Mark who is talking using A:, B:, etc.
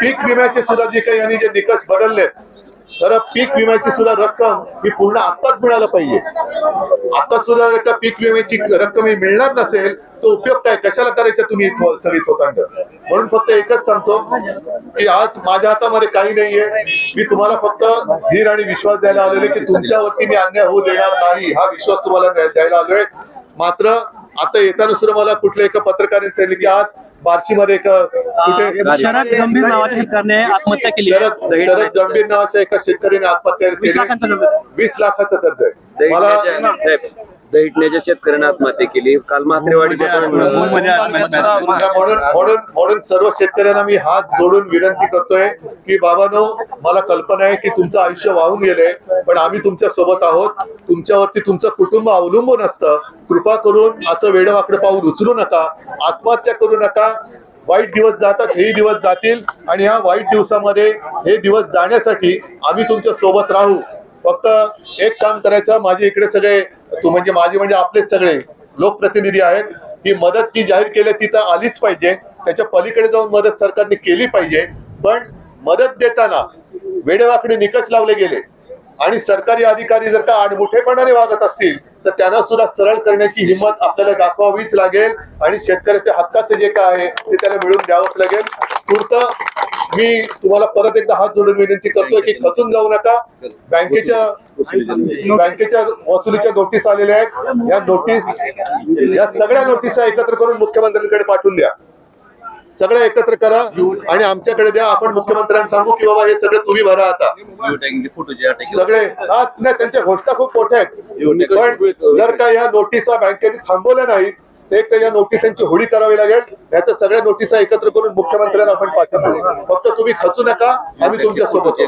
A: पीक विम्याचे सुद्धा जे काही यांनी जे निकष बदलले तर पीक विम्याची सुद्धा रक्कम ही पूर्ण आत्ताच मिळायला पाहिजे. आता सुद्धा जर का पीक विम्याची रक्कम ही मिळणार नसेल तो उपयोग काय कशाला करायचा तुम्ही सगळी थोतांड म्हणून फक्त एकच सांगतो की आज माझ्या हातामध्ये काही नाहीये. मी तुम्हाला फक्त धीर आणि विश्वास द्यायला आलेले की तुमच्यावरती मी अन्याय होऊ देणार नाही. हा विश्वास तुम्हाला द्यायला आलोय. मात्र आता येताना सुद्धा मला कुठल्या एका पत्रकाराने सांगितले की आज बार्शीमध्ये एक कुठे
B: शरद गंभीर नावाच्या शेतकऱ्याने आत्महत्या केली.
A: शरद शरद गंभीर नावाच्या एका शेतकऱ्याने आत्महत्या.
B: वीस लाखाचं कर्ज
A: आहे मला
C: साहेब दैठण्याच्या शेतकऱ्याने आत्महत्या केली. काल मात्रेवाडीच्या
A: म्हणून म्हणून म्हणून सर्व शेतकऱ्यांना मी हात जोडून विनंती करतोय की बाबानो मला कल्पना आहे की तुमचं आयुष्य वाहून गेलंय पण आम्ही तुमच्यासोबत आहोत. तुमच्यावरती तुमचं कुटुंब अवलंबून असतं. कृपा करून असं वेडवाकडे पाऊल उचलू नका. आत्महत्या करू नका. वाईट दिवस जातात हेही दिवस जातील. आणि ह्या वाईट दिवसामध्ये हे दिवस जाण्यासाठी आम्ही तुमच्यासोबत राहू. फक्त एक काम करायचं माझे इकडे सगळे तू म्हणजे माझे म्हणजे आपलेच सगळे लोकप्रतिनिधी आहेत ही मदत जी जाहीर केली ती तर आलीच पाहिजे. त्याच्या पलीकडे जाऊन मदत सरकारने केली पाहिजे. पण मदत देताना वेडेवाकडे निकष लावले गेले. आणि सरकारी अधिकारी जर का आडमुठेपणाने वागत असतील तर त्यांना सुद्धा सरळ करण्याची हिंमत आपल्याला दाखवावीच लागेल. आणि शेतकऱ्याच्या हक्काचं जे काय आहे ते त्याला मिळून द्यावंच लागेल. पुरतं मी तुम्हाला परत एकदा हात जोडून विनंती करतोय की खचून जाऊ नका. बँकेच्या बँकेच्या वसुलीच्या नोटीस आलेल्या आहेत. या नोटीस या सगळ्या नोटीस एकत्र करून मुख्यमंत्र्यांकडे पाठवून द्या. सगळं एकत्र करा आणि आमच्याकडे द्या. आपण मुख्यमंत्र्यांना सांगू की बाबा हे सगळं तुम्ही भरा आता. सगळे हा, नाही त्यांच्या घोषणा खूप मोठ्या आहेत. पण जर का या नोटिसा बँकेने थांबवल्या नाहीत एक तर या नोटिसांची होळी करावी लागेल नाही तर सगळ्या नोटिसा एकत्र करून मुख्यमंत्र्यांना आपण पाठवू फक्त तुम्ही खचू नका आम्ही तुमच्यासोबत.